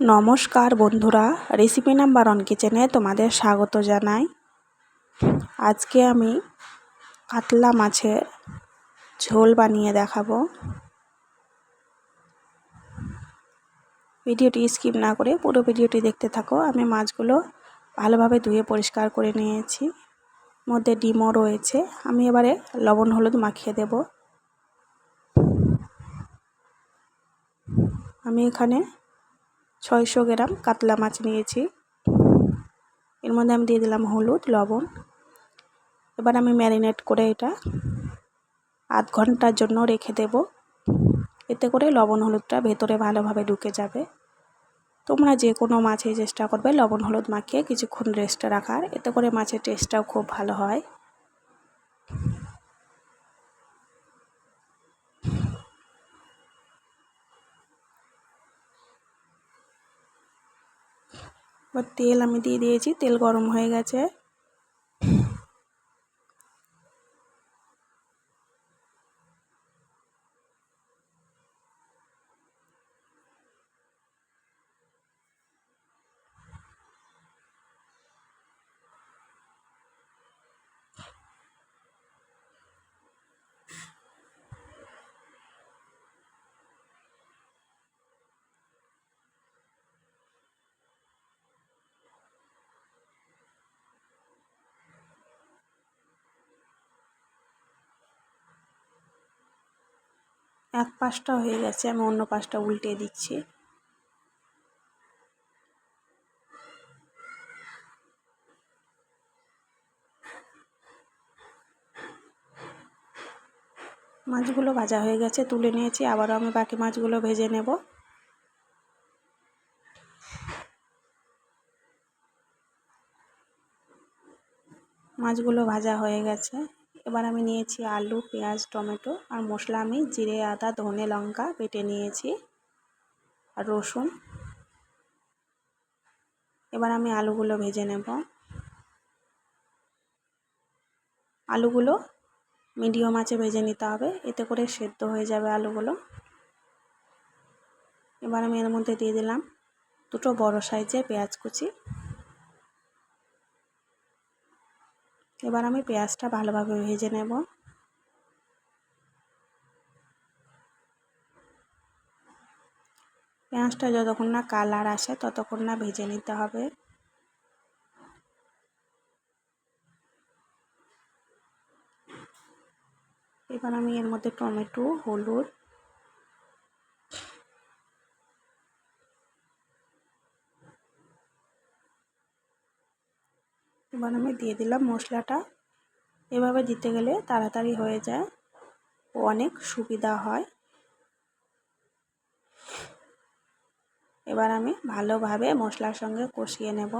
নমস্কার বন্ধুরা recipe number on কিচেনে তোমাদের স্বাগত জানাই। আজকে আমি কাতলা মাছের ঝোল বানিয়ে দেখাবো। ভিডিওটি স্কিপ না করে পুরো ভিডিওটি দেখতে থাকো। আমি মাছগুলো ভালোভাবে ধুয়ে পরিষ্কার করে নিয়েছি। মধ্যে ডিমও রয়েছে। আমি এবারে লবণ হলুদ মাখিয়ে দেব। আমি এখানে ছয়শো গ্রাম কাতলা মাছ নিয়েছি। এর মধ্যে আমি দিয়ে দিলাম হলুদ, লবণ। এবার আমি ম্যারিনেট করে এটা আধ ঘণ্টার জন্য রেখে দেব। এতে করে লবণ হলুদটা ভেতরে ভালোভাবে ঢুকে যাবে। তোমরা যে কোনো মাছে চেষ্টা করবে লবণ হলুদ মাখিয়ে কিছুক্ষণ রেস্টে রাখার। এতে করে মাছের টেস্টটাও খুব ভালো হয়। এবার তেল আমি দিয়ে দিয়েছি তেল গরম হয়ে গেছে। এক পাশটা হয়ে গেছে, আমি অন্য পাশটা উল্টে দিচ্ছি। মাছগুলো ভাজা হয়ে গেছে, তুলে নিয়েছি, আবারও আমি বাকি মাছগুলো ভেজে নেব। মাছগুলো ভাজা হয়ে গেছে। এবার আমি নিয়েছি আলু, পেঁয়াজ, টমেটো আর মশলা আমি জিরে, আদা, ধনে লঙ্কা বেটে নিয়েছি আর রসুন। এবার আমি আলুগুলো ভেজে নেব। আলুগুলো মিডিয়াম আঁচে ভেজে নিতে হবে, এতে করে সেদ্ধ হয়ে যাবে আলুগুলো। এবার আমি এর মধ্যে দিয়ে দিলাম দুটো বড় সাইজের পেঁয়াজ কুচি। এবার আমি পেঁয়াজটা ভালোভাবে ভেজে নেব। পেঁয়াজটা যতক্ষণ না কালার আসে ততক্ষণ না ভেজে নিতে হবে। এবার আমি এর মধ্যে টমেটো, হলুদ এবার আমি দিয়ে দিলাম মশলাটা। এভাবে দিতে গেলে তাড়াতাড়ি হয়ে যায়। ও অনেক সুবিধা হয়। এবার আমি ভালোভাবে মশলার সঙ্গে কষিয়ে নেব।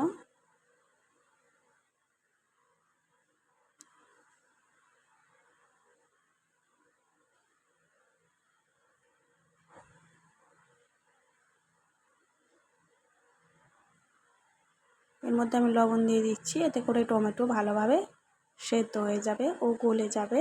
এর মধ্যে আমি লবণ দিয়ে দিচ্ছি, এতে করে টমেটো ভালোভাবে সেদ্ধ হয়ে যাবে ও গলে যাবে।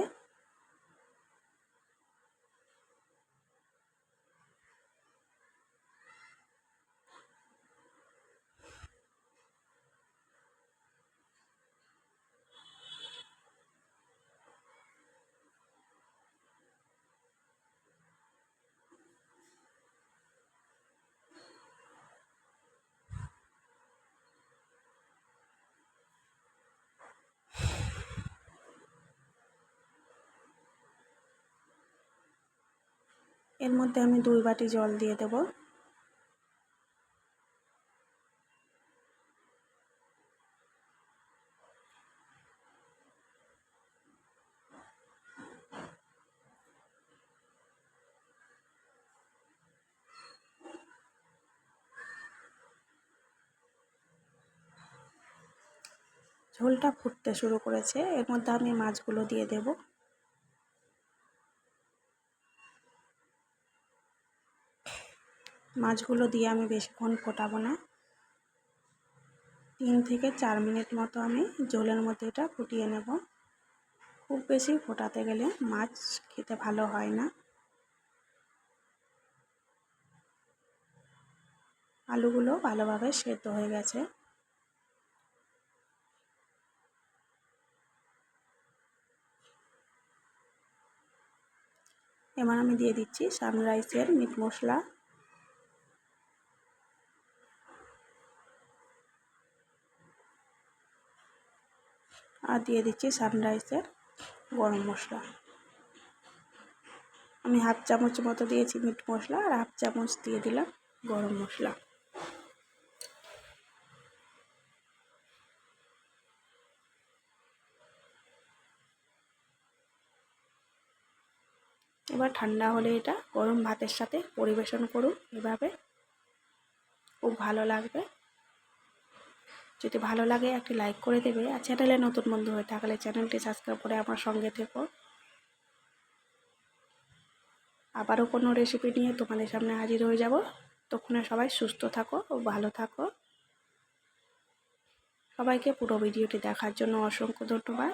এর মধ্যে আমি দুই বাটি জল দিয়ে দেব। ঝোলটা ফুটতে শুরু করেছে। এর মধ্যে আমি মাছগুলো দিয়ে দেবো। মাছগুলো দিয়ে আমি বেশিক্ষণ ফোটাবো না। তিন থেকে চার মিনিট মতো আমি জলের মধ্যে এটা ফুটিয়ে নেব। খুব বেশি ফোটাতে গেলে মাছ খেতে ভালো হয় না। আলুগুলো ভালোভাবে সেদ্ধ হয়ে গেছে। এবার আমি দিয়ে দিচ্ছি সানরাইসের মিট মশলা। আর দিয়ে দিচ্ছি সানরাইসের গরম মশলা। আমি হাফ চামচ মতো দিয়েছি মিট মশলা আর হাফ চামচ দিয়ে দিলাম গরম মশলা। এবার ঠান্ডা হলে এটা গরম ভাতের সাথে পরিবেশন করুন এভাবে। খুব ভালো লাগবে। যদি ভালো লাগে একটি লাইক করে দেবে আর চ্যানেলে নতুন বন্ধু হয়ে থাকলে চ্যানেলটি সাবস্ক্রাইব করে আমার সঙ্গে থেকো। আবারও কোনো রেসিপি নিয়ে তোমাদের সামনে হাজির হয়ে যাব। তখন সবাই সুস্থ থাকো ও ভালো থাকো। সবাইকে পুরো ভিডিওটি দেখার জন্য অসংখ্য ধন্যবাদ।